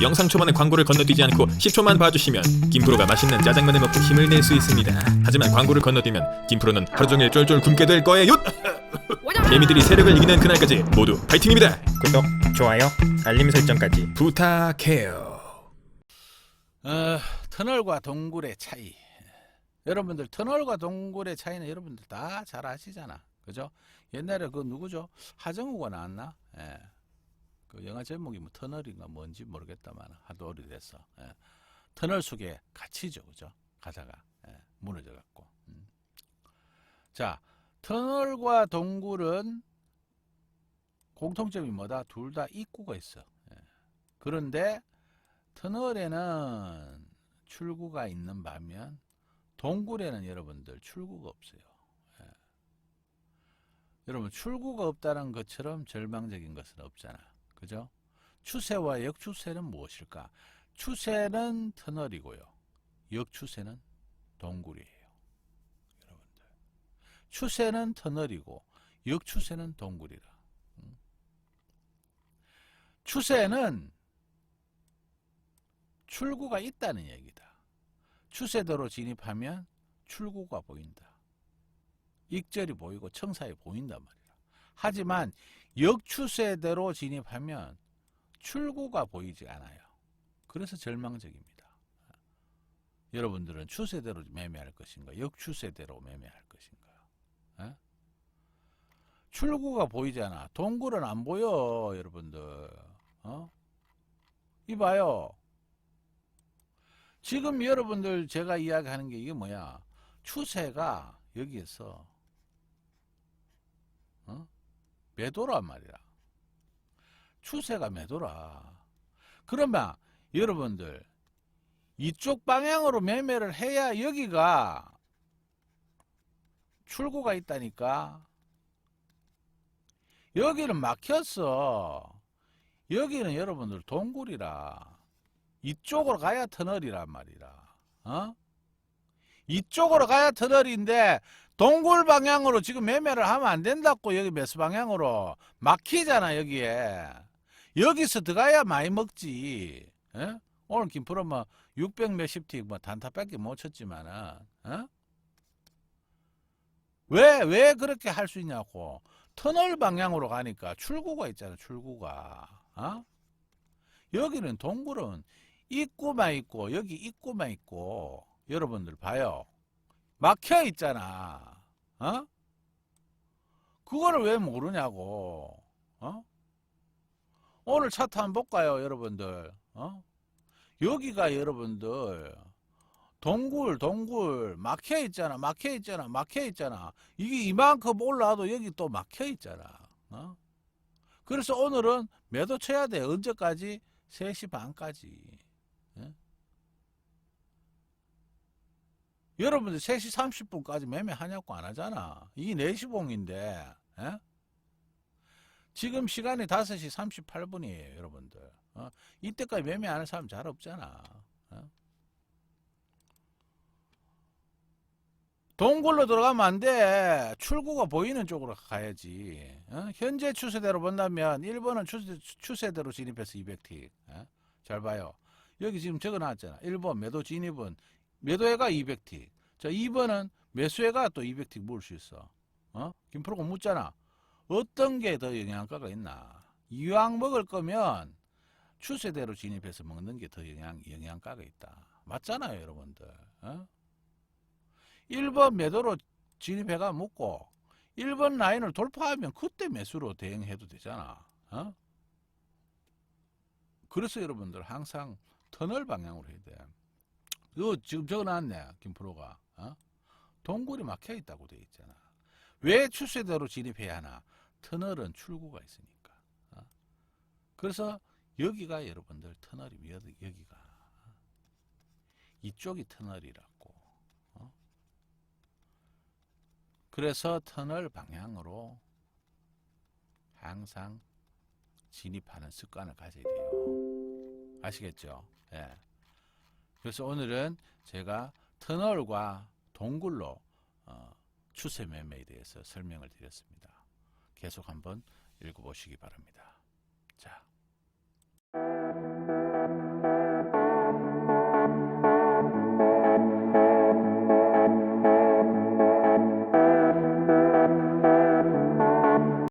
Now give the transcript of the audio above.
영상 초반에 광고를 건너뛰지 않고 10초만 봐주시면 김프로가 맛있는 짜장면을 먹고 힘을 낼 수 있습니다. 하지만 광고를 건너뛰면 김프로는 하루 종일 쫄쫄 굶게 될 거예요. 개미들이 세력을 이기는 그날까지 모두 파이팅입니다. 구독, 좋아요, 알림 설정까지 부탁해요. 어, 터널과 동굴의 차이. 여러분들 터널과 동굴의 차이는 여러분들 다 잘 아시잖아. 그죠? 옛날에 그 누구죠? 하정우가 나왔나? 예. 그 영화 제목이 뭐 터널인가 뭔지 모르겠다만 하도 오래됐어. 예. 터널 속에 갇히죠. 그죠? 가다가 예. 무너져 갖고. 음. 자, 터널과 동굴은 공통점이 뭐다? 둘 다 입구가 있어. 예. 그런데 터널에는 출구가 있는 반면 동굴에는 여러분들 출구가 없어요. 예. 여러분 출구가 없다는 것처럼 절망적인 것은 없잖아. 그죠? 추세와 역추세는 무엇일까? 추세는 터널이고요. 역추세는 동굴이에요. 여러분들. 추세는 터널이고 역추세는 동굴이라. 음. 추세는 출구가 있다는 얘기다. 추세대로 진입하면 출구가 보인다. 익절이 보이고 청사에 보인단 말이야. 하지만 역추세대로 진입하면 출구가 보이지 않아요. 그래서 절망적입니다. 여러분들은 추세대로 매매할 것인가, 역추세대로 매매할 것인가? 에? 출구가 보이잖아. 동굴은 안 보여, 여러분들. 어? 이봐요. 지금 여러분들 제가 이야기하는 게 이게 뭐야? 추세가 여기에서 어? 매도란 말이야. 추세가 매도라. 그러면 여러분들 이쪽 방향으로 매매를 해야 여기가 출구가 있다니까. 여기는 막혔어. 여기는 여러분들 동굴이라. 이쪽으로 가야 터널이란 말이라. 어? 이쪽으로 가야 터널인데 동굴 방향으로 지금 매매를 하면 안 된다고 여기 매수 방향으로 막히잖아 여기에. 여기서 들어가야 많이 먹지. 예? 오늘 김프로 뭐600 몇십 틱뭐 단타밖에 못 쳤지만은 어? 왜, 왜 그렇게 할 수 있냐고. 터널 방향으로 가니까 출구가 있잖아, 출구가. 어? 여기는 동굴은 입구만 있고 여기 입구만 있고 여러분들 봐요. 막혀 있잖아. 어? 그거를 왜 모르냐고. 어? 오늘 차트 한번 볼까요 여러분들? 어? 여기가 여러분들 동굴 동굴. 막혀 있잖아 막혀 있잖아 막혀 있잖아. 이게 이만큼 올라와도 여기 또 막혀 있잖아. 어? 그래서 오늘은 매도 쳐야 돼. 언제까지? 3시 반까지 여러분들 3시 30분까지 매매하냐고 안 하잖아. 이게 4시 봉인데, 에? 지금 시간이 5시 38분이에요, 여러분들. 어? 이때까지 매매 안 하는 사람 잘 없잖아. 어? 동굴로 들어가면 안 돼. 출구가 보이는 쪽으로 가야지. 어? 현재 추세대로 본다면 1번은 추세, 추세대로 진입해서 200틱. 어? 잘 봐요. 여기 지금 적어 놨잖아. 1번 매도 진입은 매도해가 200틱. 자, 2번은 매수해가 또 200틱 모을 수 있어. 어? 김프로가 묻잖아. 어떤 게 더 영양가가 있나? 이왕 먹을 거면 추세대로 진입해서 먹는 게 더 영양, 영양가가 있다. 맞잖아요, 여러분들. 어? 1번 매도로 진입해가 먹고 1번 라인을 돌파하면 그때 매수로 대응해도 되잖아. 어? 그래서 여러분들 항상 터널 방향으로 해야 돼. 이거 지금 적어놨네 김프로가 어? 동굴이 막혀 있다고 돼 있잖아 왜 추세대로 진입해야 하나 터널은 출구가 있으니까 어? 그래서 여기가 여러분들 여기- 여기가 어? 이쪽이 터널이라고 어? 그래서 터널 방향으로 항상 진입하는 습관을 가져야 돼요 아시겠죠? 예. 그래서 오늘은 제가 터널과 동굴로 어, 추세 매매에 대해서 설명을 드렸습니다. 계속 한번 읽어보시기 바랍니다.